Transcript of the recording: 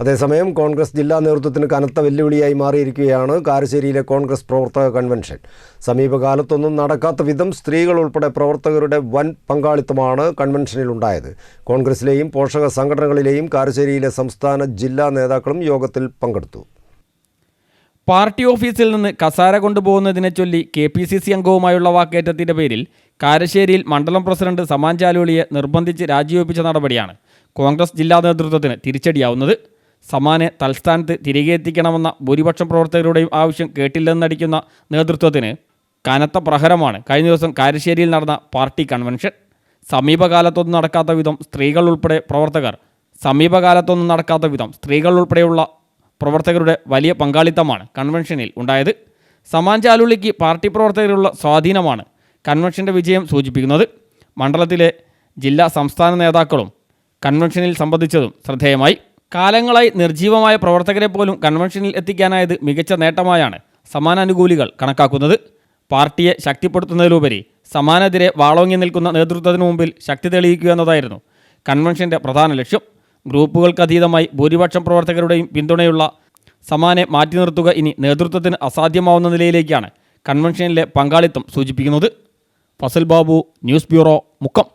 അതേസമയം കോൺഗ്രസ് ജില്ലാ നേതൃത്വത്തിന് കനത്ത വെല്ലുവിളിയായി മാറിയിരിക്കുകയാണ് കാരശ്ശേരിയിലെ കോൺഗ്രസ് പ്രവർത്തക കൺവെൻഷൻ. സമീപകാലത്തൊന്നും നടക്കാത്ത വിധം സ്ത്രീകൾ ഉൾപ്പെടെ പ്രവർത്തകരുടെ വൻ പങ്കാളിത്തമാണ് കൺവെൻഷനിൽ ഉണ്ടായത് കോൺഗ്രസിലെയും പോഷക സംഘടനകളിലെയും കാരശ്ശേരിയിലെ സംസ്ഥാന ജില്ലാ നേതാക്കളും യോഗത്തിൽ പങ്കെടുത്തു. പാർട്ടി ഓഫീസിൽ നിന്ന് കസാര കൊണ്ടുപോകുന്നതിനെ ചൊല്ലി കെ പി സി സി അംഗവുമായുള്ള വാക്കേറ്റത്തിന്റെ പേരിൽ കാരശ്ശേരിയിൽ മണ്ഡലം പ്രസിഡന്റ് സമാൻ ചാലുളിയെ നിർബന്ധിച്ച് രാജിവെപ്പിച്ച നടപടിയാണ് കോൺഗ്രസ് ജില്ലാ നേതൃത്വത്തിന് തിരിച്ചടിയാവുന്നത്. സമാനെ തൽസ്ഥാനത്ത് തിരികെ എത്തിക്കണമെന്ന ഭൂരിപക്ഷം പ്രവർത്തകരുടെയും ആവശ്യം കേട്ടില്ലെന്നടിക്കുന്ന നേതൃത്വത്തിന് കനത്ത പ്രഹരമാണ്. കഴിഞ്ഞ ദിവസം കാരശ്ശേരിയിൽ നടന്ന പാർട്ടി കൺവെൻഷൻ. സമീപകാലത്തൊന്നും നടക്കാത്ത വിധം സ്ത്രീകൾ ഉൾപ്പെടെ പ്രവർത്തകർ സമീപകാലത്തൊന്നും നടക്കാത്ത വിധം സ്ത്രീകൾ ഉൾപ്പെടെയുള്ള പ്രവർത്തകരുടെ വലിയ പങ്കാളിത്തമാണ് കൺവെൻഷനിൽ ഉണ്ടായത്. സമാൻ പാർട്ടി പ്രവർത്തകരുള്ള സ്വാധീനമാണ് കൺവെൻഷന്റെ വിജയം സൂചിപ്പിക്കുന്നത്. മണ്ഡലത്തിലെ ജില്ലാ സംസ്ഥാന നേതാക്കളും കൺവെൻഷനിൽ സംബന്ധിച്ചതും ശ്രദ്ധേയമായി. കാലങ്ങളായി നിർജീവമായ പ്രവർത്തകരെ പോലും കൺവെൻഷനിൽ എത്തിക്കാനായത് മികച്ച നേട്ടമായാണ് സമാനാനുകൂലികൾ കണക്കാക്കുന്നത്. പാർട്ടിയെ ശക്തിപ്പെടുത്തുന്നതിലുപരി സമാനെതിരെ വാളോങ്ങി നിൽക്കുന്ന നേതൃത്വത്തിന് മുമ്പിൽ ശക്തി തെളിയിക്കുക എന്നതായിരുന്നു കൺവെൻഷന്റെ പ്രധാന ലക്ഷ്യം. ഗ്രൂപ്പുകൾക്കതീതമായി ഭൂരിപക്ഷം പ്രവർത്തകരുടെയും പിന്തുണയുള്ള സമാനെ മാറ്റി നിർത്തുക ഇനി നേതൃത്വത്തിന് അസാധ്യമാവുന്ന നിലയിലേക്കാണ് കൺവെൻഷനിലെ പങ്കാളിത്തം സൂചിപ്പിക്കുന്നത്. Fasal Babu news bureau Mukkam.